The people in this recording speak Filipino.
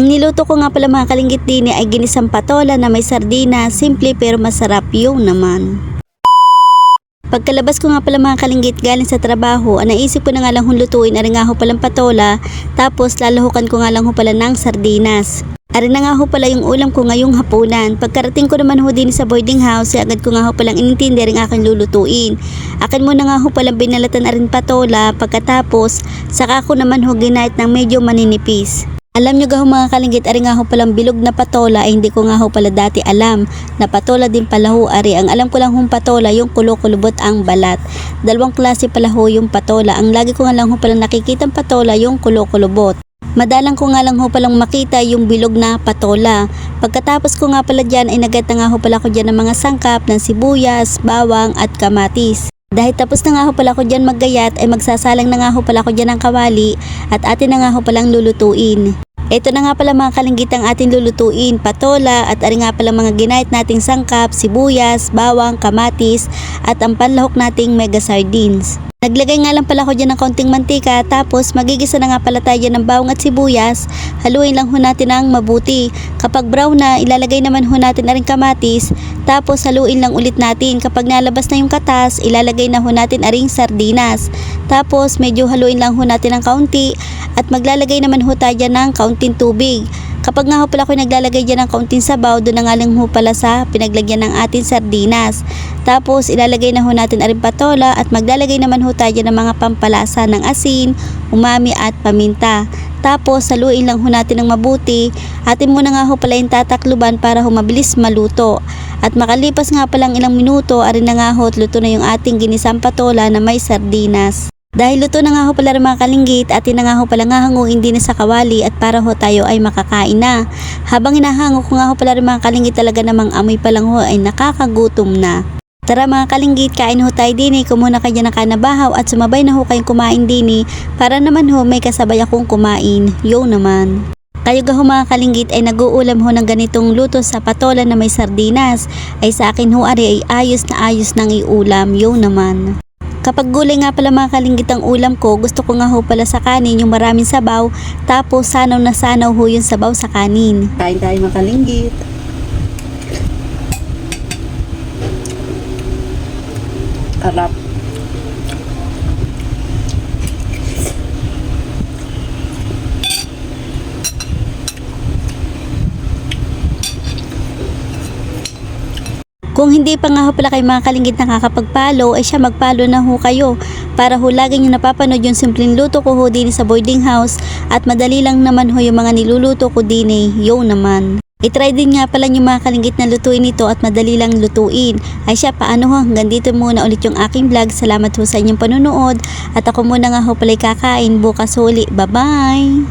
Ang niluto ko nga pala mga kalinggit din ay ginisang patola na may sardina, simple pero masarap yung naman. Pagkalabas ko nga pala mga kalinggit galing sa trabaho, ang naisip ko na nga lang hong lutuin ari nga ho palang patola, tapos lalahukan ko nga lang ho pala ng sardinas. Ari na nga ho pala yung ulam ko ngayong hapunan. Pagkarating ko naman ho din sa boarding house, eh, agad ko nga ho palang inintindi rin aking lulutuin. Akin muna nga ho palang binalatan na rin patola, pagkatapos saka ko naman ho ginait ng medyo maninipis. Alam nyo ga ho mga kalinggit, ari nga ho palang bilog na patola ay hindi ko nga ho pala dati alam na patola din pala ho ari. Ang alam ko lang hong patola yung kulo-kulubot ang balat. Dalawang klase pala ho yung patola. Ang lagi ko nga lang ho palang nakikitang patola yung kulo-kulubot. Madalang ko nga lang ho palang makita yung bilog na patola. Pagkatapos ko nga pala dyan ay nagata nga ho pala ko dyan ng mga sangkap ng sibuyas, bawang at kamatis. Dahil tapos na nga ho pala ko dyan maggayat ay magsasalang na nga ho pala ko dyan ng kawali at atin na nga ho palang lulutuin. Ito na nga pala mga kalinggit ang ating lulutuin, patola at ari nga pala mga ginait nating sangkap, sibuyas, bawang, kamatis at ang panlahok nating mega sardines. Naglagay nga lang pala ko dyan ng kaunting mantika tapos magigisa na nga pala tayo ng bawang at sibuyas. Haluin lang ho natin ng mabuti. Kapag brown na, ilalagay naman ho natin na rin kamatis. Tapos haluin lang ulit natin. Kapag nalabas na yung katas, ilalagay na ho natin aring sardinas. Tapos medyo haluin lang ho natin ng kaunti at maglalagay naman ho tayo dyan ng kaunting tubig. Kapag nga ho pala ako naglalagay dyan ng kaunting sabaw, doon na nga lang ho pala sa pinaglagyan ng ating sardinas. Tapos ilalagay na ho natin aring patola at maglalagay naman ho tayo ng mga pampalasa ng asin, umami at paminta. Tapos saluin lang ho natin ng mabuti. Atin muna nga ho pala yung tatakluban para ho mabilis maluto. At makalipas nga palang ilang minuto, arin na nga ho luto na yung ating ginisang patola na may sardinas. Dahil luto na nga ho pala rin mga kalinggit, atin na nga ho pala nga hanguin din sa kawali at para ho tayo ay makakain na. Habang hinahango ko nga ho pala rin mga kalinggit talaga namang amoy pa lang ho ay nakakagutom na. Tara mga kalinggit, kain ho tayo din eh. Kumuna kayo na kanabahaw at sumabay na ho kayong kumain din eh. Para naman ho may kasabay akong kumain. Yo naman. Kayo ho mga kalinggit ay nag-uulam ho ng ganitong luto sa patola na may sardinas. Ay sa akin ho ari ay ayos na ayos ng iulam. Yo naman. Kapag gulay nga pala mga kalinggit ang ulam ko, gusto ko nga ho pala sa kanin yung maraming sabaw, tapos sanaw na sanaw ho yung sabaw sa kanin. Kain tayo mga kalinggit. Harap. Kung hindi pa nga ho pala kayo mga kalinggit nakakapag-follow, ay siya mag-follow na ho kayo para ho lagi nyo napapanood yung simpleng luto ko ho din sa boarding house at madali lang naman ho yung mga niluluto ko din eh, yo naman. I-try din nga pala yung mga kalinggit na lutuin ito at madali lang lutuin. Ay siya, paano ho? Hanggang dito muna ulit yung aking vlog. Salamat ho sa inyong panonood. At ako muna nga ho pala kakain. Bukas huli. Bye-bye!